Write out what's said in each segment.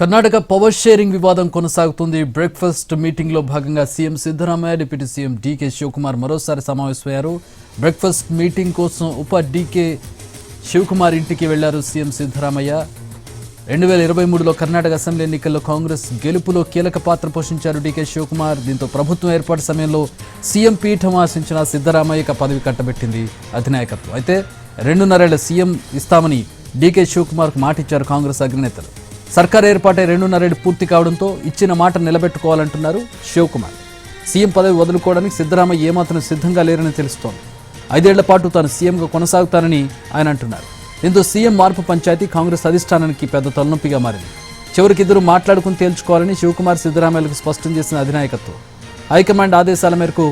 Karnataka power sharing వివాదం కొనసాగుతుంది. Breakfast మీటింగ్లో భాగంగా CM Siddaramaiah deputy CM DK Shivakumar మరోసారి సమావేశమయ్యారు. బ్రేక్ఫాస్ట్ మీటింగ్ కోసం ఉప డీకే శివకుమార్ ఇంటికి వెళ్ళారు సీఎం సిద్ధరామయ్య. రెండు వేల ఇరవై మూడులో కర్ణాటక అసెంబ్లీ ఎన్నికల్లో కాంగ్రెస్ గెలుపులో కీలక పాత్ర పోషించారు డీకే శివకుమార్. దీంతో ప్రభుత్వం ఏర్పాటు సమయంలో సీఎం పీఠం ఆశించిన సిద్ధరామయ్యక పదవి కట్టబెట్టింది అధినాయకత్వం. అయితే రెండున్నరేళ్ళ సీఎం ఇస్తామని డీకే శివకుమార్కు మాటిచ్చారు కాంగ్రెస్ అగ్రనేతలు. సర్కార్ ఏర్పాటై రెండున్నరేడు పూర్తి కావడంతో ఇచ్చిన మాట నిలబెట్టుకోవాలంటున్నారు శివకుమార్. సీఎం పదవి వదులుకోవడానికి సిద్ధరామయ్య ఏమాత్రం సిద్ధంగా లేరని తెలుస్తోంది. ఐదేళ్ళ పాటు తాను సీఎంగా కొనసాగుతానని ఆయన అంటున్నారు. దీంతో సీఎం మార్పు పంచాయతీ కాంగ్రెస్ అధిష్టానానికి పెద్ద తలనొప్పిగా మారింది. చివరికి ఇద్దరు మాట్లాడుకుని తేల్చుకోవాలని శివకుమార్ సిద్ధరామయ్యలకు స్పష్టం చేసిన అధినాయకత్వం. హైకమాండ్ ఆదేశాల మేరకు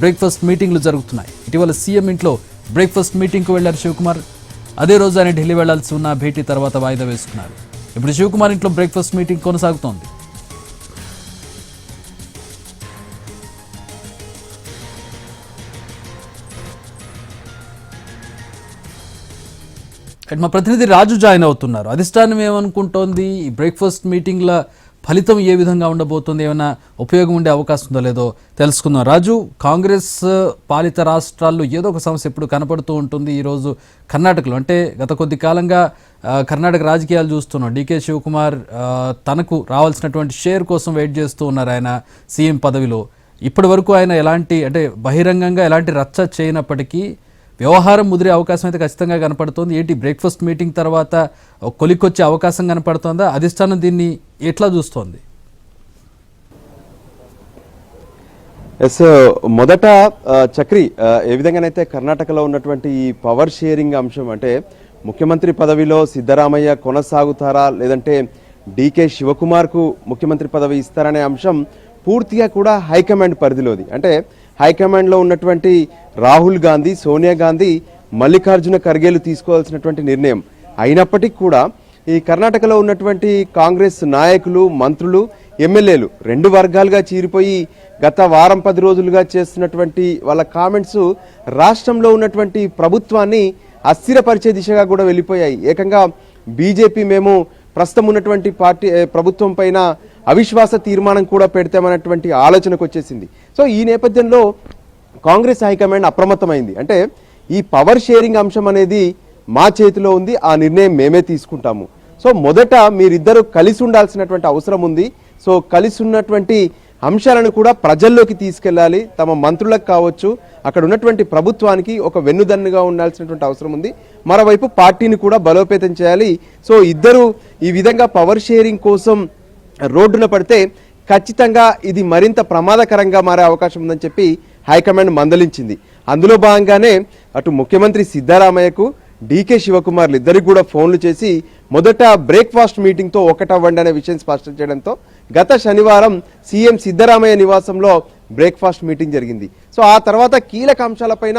బ్రేక్ఫాస్ట్ మీటింగ్లు జరుగుతున్నాయి. ఇటీవల సీఎం ఇంట్లో బ్రేక్ఫాస్ట్ మీటింగ్కు వెళ్ళారు శివకుమార్. అదే రోజు ఆయన ఢిల్లీ వెళ్ళాల్సి ఉన్న భేటీ తర్వాత వాయిదా వేసుకున్నారు. ఇప్పుడు శివకుమార్ ఇంట్లో బ్రేక్ఫాస్ట్ మీటింగ్ కొనసాగుతోంది. అండ్ మా ప్రతినిధి రాజు జాయిన్ అవుతున్నారు. అధిష్టానం ఏమనుకుంటోంది? ఈ బ్రేక్ఫాస్ట్ మీటింగ్ల ఫలితం ఏ విధంగా ఉండబోతుంది? ఏమైనా ఉపయోగం ఉండే అవకాశం ఉందో లేదో తెలుసుకుందాం. రాజు కాంగ్రెస్ పాలిత రాష్ట్రాల్లో ఏదో ఒక సమస్య ఎప్పుడు కనపడుతూ ఉంటుంది ఈరోజు కర్ణాటకలో. అంటే గత కొద్ది కాలంగా కర్ణాటక రాజకీయాలు చూస్తున్నాం. డీకే శివకుమార్ తనకు రావాల్సినటువంటి షేర్ కోసం వెయిట్ చేస్తూ ఉన్నారు ఆయన సీఎం పదవిలో. ఇప్పటి వరకు ఆయన ఎలాంటి అంటే బహిరంగంగా ఎలాంటి రచ్చ చేయనప్పటికీ వ్యవహారం ముదిరే అవకాశం అయితే ఖచ్చితంగా కనపడుతోంది. ఏంటి బ్రేక్ఫాస్ట్ మీటింగ్ తర్వాత కొలికొచ్చే అవకాశం కనపడుతోందా? అధిష్టానం దీన్ని ఎట్లా చూస్తోంది? ఎస్ మొదట చక్రి ఏ విధంగానైతే కర్ణాటకలో ఉన్నటువంటి ఈ పవర్ షేరింగ్ అంశం అంటే ముఖ్యమంత్రి పదవిలో సిద్ధరామయ్య కొనసాగుతారా లేదంటే డీకే శివకుమార్కు ముఖ్యమంత్రి పదవి ఇస్తారనే అంశం పూర్తిగా కూడా హైకమాండ్ పరిధిలోది. అంటే హైకమాండ్లో ఉన్నటువంటి రాహుల్ గాంధీ సోనియా గాంధీ మల్లికార్జున ఖర్గేలు తీసుకోవాల్సినటువంటి నిర్ణయం అయినప్పటికీ కూడా ఈ కర్ణాటకలో ఉన్నటువంటి కాంగ్రెస్ నాయకులు మంత్రులు ఎమ్మెల్యేలు రెండు వర్గాలుగా చీరిపోయి గత వారం పది రోజులుగా చేస్తున్నటువంటి వాళ్ళ కామెంట్స్ రాష్ట్రంలో ఉన్నటువంటి ప్రభుత్వాన్ని అస్థిరపరిచే దిశగా కూడా వెళ్ళిపోయాయి. ఏకంగా బీజేపీ మేము ప్రస్తుతం ఉన్నటువంటి పార్టీ ప్రభుత్వం పైన అవిశ్వాస తీర్మానం కూడా పెడతామన్నటువంటి ఆలోచనకు వచ్చేసింది. సో ఈ నేపథ్యంలో కాంగ్రెస్ హైకమాండ్ అప్రమత్తమైంది. అంటే ఈ పవర్ షేరింగ్ అంశం అనేది మా చేతిలో ఉంది ఆ నిర్ణయం మేమే తీసుకుంటాము. సో మొదట మీరిద్దరూ కలిసి ఉండాల్సినటువంటి అవసరం ఉంది. సో కలిసి ఉన్నటువంటి అంశాలను కూడా ప్రజల్లోకి తీసుకెళ్ళాలి తమ మంత్రులకు కావచ్చు. అక్కడ ఉన్నటువంటి ప్రభుత్వానికి ఒక వెన్నుదన్నుగా ఉండాల్సినటువంటి అవసరం ఉంది. మరోవైపు పార్టీని కూడా బలోపేతం చేయాలి. సో ఇద్దరు ఈ విధంగా పవర్ షేరింగ్ కోసం రోడ్డున పడితే ఖచ్చితంగా ఇది మరింత ప్రమాదకరంగా మారే అవకాశం ఉందని చెప్పి హైకమాండ్ మందలించింది. అందులో భాగంగానే అటు ముఖ్యమంత్రి సిద్ధరామయ్యకు డీకే శివకుమార్లు ఇద్దరికి కూడా ఫోన్లు చేసి మొదట బ్రేక్ఫాస్ట్ మీటింగ్తో ఒకటవ్వండి అనే విషయం స్పష్టం చేయడంతో గత శనివారం సీఎం సిద్ధరామయ్య నివాసంలో బ్రేక్ఫాస్ట్ మీటింగ్ జరిగింది. సో ఆ తర్వాత కీలక అంశాలపైన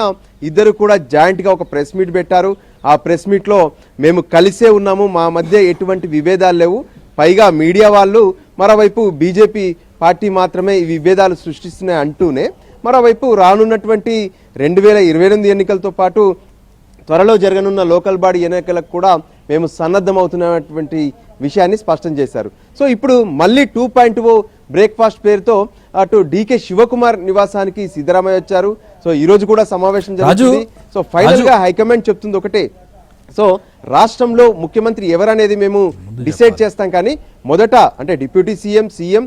ఇద్దరు కూడా జాయింట్గా ఒక ప్రెస్ మీట్ పెట్టారు. ఆ ప్రెస్ మీట్లో మేము కలిసే ఉన్నాము. మా మధ్య ఎటువంటి విభేదాలు లేవు. పైగా మీడియా వాళ్ళు మరోవైపు బీజేపీ పార్టీ మాత్రమే ఈ విభేదాలు సృష్టిస్తున్నాయి అంటూనే మరోవైపు రానున్నటువంటి రెండు వేల ఇరవై ఎనిమిది ఎన్నికలతో పాటు త్వరలో జరగనున్న లోకల్ బాడీ ఎన్నికలకు కూడా మేము సన్నద్ధమవుతున్నటువంటి విషయాన్ని స్పష్టం చేశారు. సో ఇప్పుడు మళ్ళీ టూ పాయింట్ ఓ బ్రేక్ఫాస్ట్ పేరుతో అటు డీకే శివకుమార్ నివాసానికి సిద్ధరామయ్య వచ్చారు. సో ఈ రోజు కూడా సమావేశం జరుగుతుంది. సో ఫైనల్గా హైకమాండ్ చెప్తుంది ఒకటే. సో రాష్ట్రంలో ముఖ్యమంత్రి ఎవరనేది మేము డిసైడ్ చేస్తాం కానీ మొదట అంటే డిప్యూటీ సీఎం సీఎం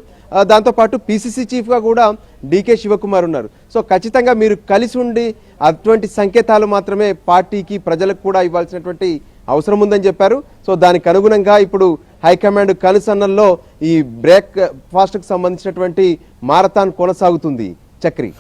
దాంతోపాటు పిసిసి చీఫ్గా కూడా డీకే శివకుమార్ ఉన్నారు. సో ఖచ్చితంగా మీరు కలిసి ఉండి అటువంటి సంకేతాలు మాత్రమే పార్టీకి ప్రజలకు కూడా ఇవ్వాల్సినటువంటి అవసరం ఉందని చెప్పారు. సో దానికి అనుగుణంగా ఇప్పుడు హైకమాండ్ కనుసన్నల్లో ఈ బ్రేక్ ఫాస్ట్కు సంబంధించినటువంటి మారథాన్ కొనసాగుతుంది. చక్రి.